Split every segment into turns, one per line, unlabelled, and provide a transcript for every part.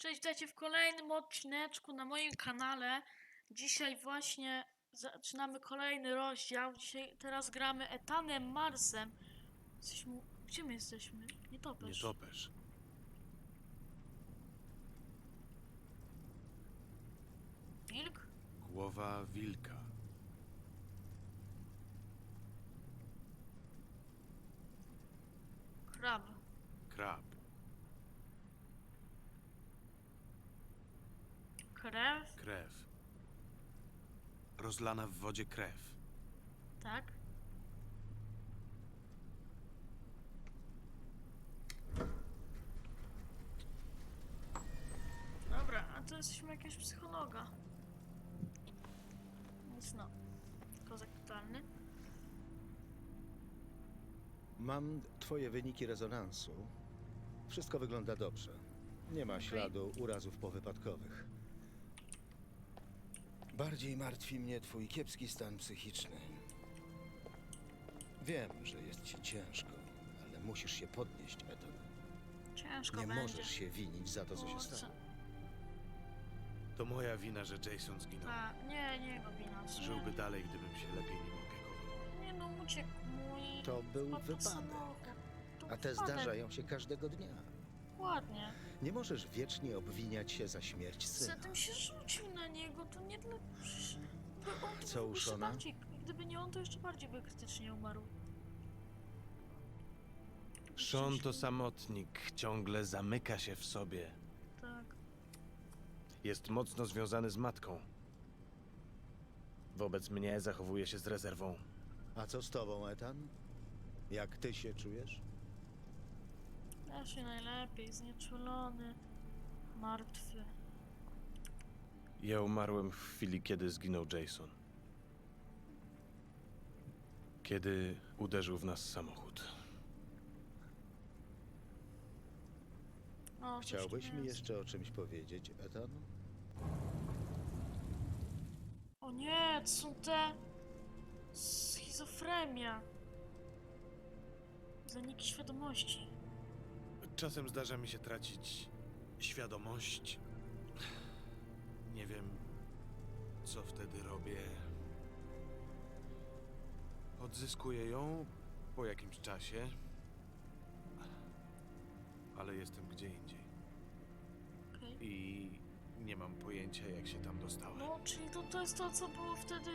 Cześć, witajcie w kolejnym odcineczku na moim kanale. Dzisiaj właśnie zaczynamy kolejny rozdział. Dzisiaj teraz gramy Etanem Marsem. Jesteśmy... Gdzie my jesteśmy? Nie
Nie
topesz.
topesz.
Wilk?
Głowa wilka.
Krab.
Krab.
Krew?
Krew. Rozlana w wodzie krew.
Tak. Dobra, a to jesteśmy jakiegoś psychologa. Więc no, kozak totalny.
Mam twoje wyniki rezonansu. Wszystko wygląda dobrze. Nie ma śladu urazów powypadkowych. Bardziej martwi mnie twój kiepski stan psychiczny. Wiem, że jest ci ciężko, ale musisz się podnieść, Eton.
Ciężko
Nie
będzie.
możesz się winić za to, co się
Kurczę.
stało.
To moja wina, że Jason zginął.
A, nie, nie jego wina. sumie.
Żyłby dalej, gdybym się lepiej nim opiekował.
Nie no, uciekł mój.
To był wypadek.
samochód. To
A te
wypadek.
zdarzają się każdego dnia.
Dokładnie.
Nie możesz wiecznie obwiniać się za śmierć syna.
Zatem się rzucił na niego, to nie dla... przecież by on to
Co u
jeszcze
Shona?
bardziej, Gdyby nie on, to jeszcze bardziej by krytycznie umarł.
Sean to samotnik, ciągle zamyka się w sobie.
Tak.
Jest mocno związany z matką. Wobec mnie zachowuje się z rezerwą.
A co z tobą, Etan? Jak ty się czujesz?
Ja się najlepiej, znieczulony, martwy.
Ja umarłem w chwili, kiedy zginął Jason. Kiedy uderzył w nas samochód.
O, coś
Chciałbyś mi
jest.
jeszcze o czymś powiedzieć, Etan?
O nie, to są te... Schizofrenia. Zaniki świadomości.
Czasem zdarza mi się tracić świadomość. Nie wiem, co wtedy robię. Odzyskuję ją po jakimś czasie, ale jestem gdzie indziej
Okej.
i nie mam pojęcia, jak się tam dostałem.
No, czyli to, to jest to, co było wtedy,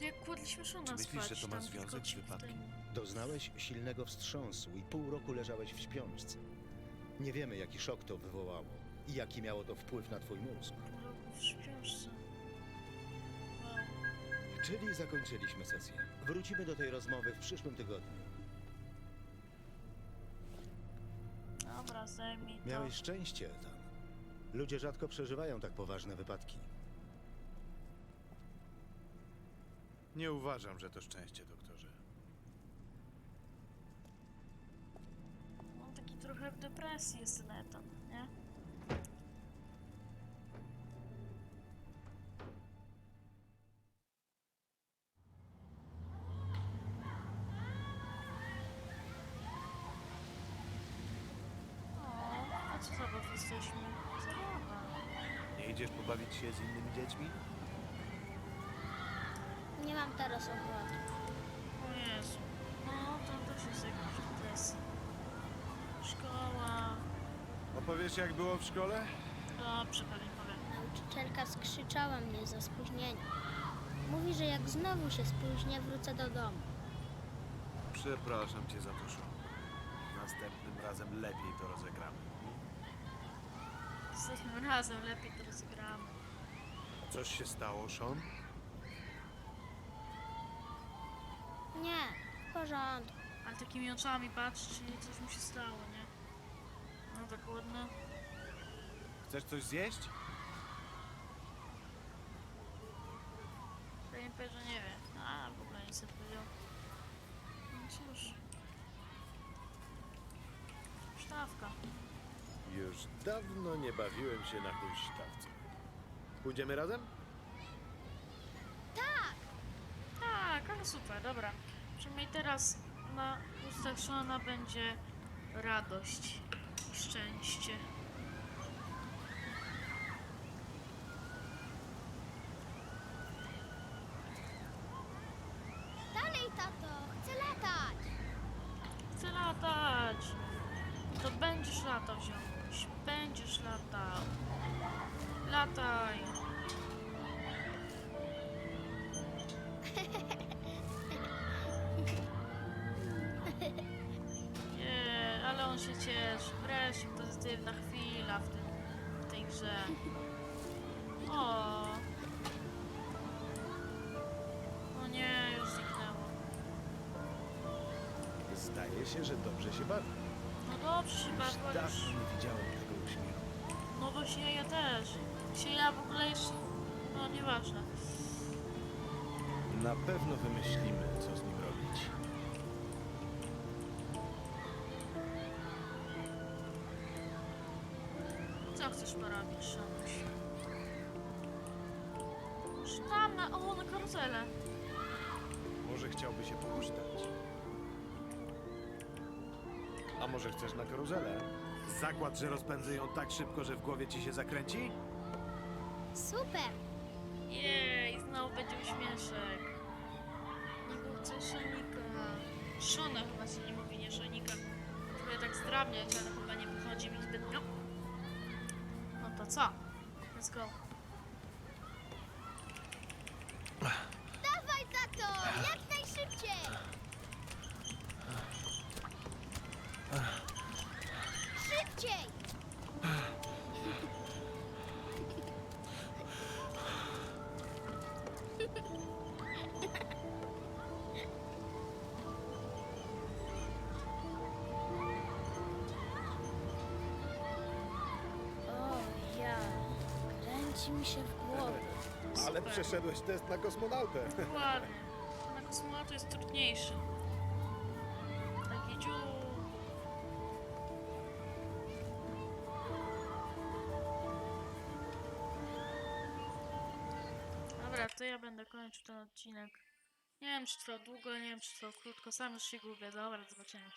jak kładliśmy Szona
Czy myślisz,
spać.
że to ma
tam
związek z
w
wypadkiem?
tym-
Doznałeś silnego wstrząsu i pół roku leżałeś w śpiączce. Nie wiemy, jaki szok to wywołało i jaki miało to wpływ na twój mózg.
Wow.
Czyli zakończyliśmy sesję. Wrócimy do tej rozmowy w przyszłym tygodniu.
Dobra, zajmij to.
Miałeś szczęście, Etan. Ludzie rzadko przeżywają tak poważne wypadki.
Nie uważam, że to szczęście, doktorze.
Trochę w depresji jest ten etan, nie? O, a co zabaw jesteśmy? Zabawa.
Nie idziesz pobawić się z innymi dziećmi?
Nie mam teraz ochoty.
O Jezu. No, to też jest jakiś depresji.
Opowiesz, jak było w szkole?
Dobrze, pewnie powiem.
Nauczycielka skrzyczała mnie za spóźnienie. Mówi, że jak znowu się spóźnię, wrócę do domu.
Przepraszam cię za to, Sean. Następnym razem lepiej to rozegramy.
Jesteśmy razem, lepiej to rozegramy.
Coś się stało, Sean?
Nie, w porządku.
Ale takimi oczami patrz, czyli coś mu się stało, nie? No tak.
Chcesz coś zjeść?
Pewnie powie, że nie wie. A, w ogóle nic nie powiedział. No cóż. Sztawka.
Już dawno nie bawiłem się na huśtawce. Pójdziemy razem?
Tak, ale super, dobra. Przynajmniej teraz na ustach będzie radość szczęście. Dalej, tato! Chcę latać! Chcę latać! To będziesz latał, ziomuś. Będziesz latał. Lataj! On się cieszy. Wreszcie pozytywna chwila w, tym, w tej grze. O. O nie, już zniknęło.
Zdaje się, że dobrze się bawi.
No dobrze się
Już
bawiła już.
dawno nie widziałem tego uśmiechu.
No właśnie ja też. Się ja w ogóle jeszcze... No nieważne.
Na pewno wymyślimy, co z nim
Tam na... O, na karuzelę.
Może chciałby się pohuśtać. A może chcesz na karuzelę? Zakład, że rozpędzę ją tak szybko, że w głowie ci się zakręci?
Super!
Jej, znowu będzie uśmieszek. Nie był co Szonika. Szona chyba się nie mówi, nie Szonika. Próbuję tak zdrabniać, ale chyba nie wychodzi mi zbytnio. No to co? Let's go.
Dawaj, tato! Jak najszybciej! Szybciej! Kręci mi się w głowie.
Ale
Super.
przeszedłeś test na kosmonautę.
Dokładnie. Na kosmonauta jest trudniejszy. Taki dziu. Dobra, to ja będę kończył ten odcinek. Nie wiem, czy trwał długo, nie wiem, czy trwał krótko. Sam już się gubię. Dobra, do zobaczenia.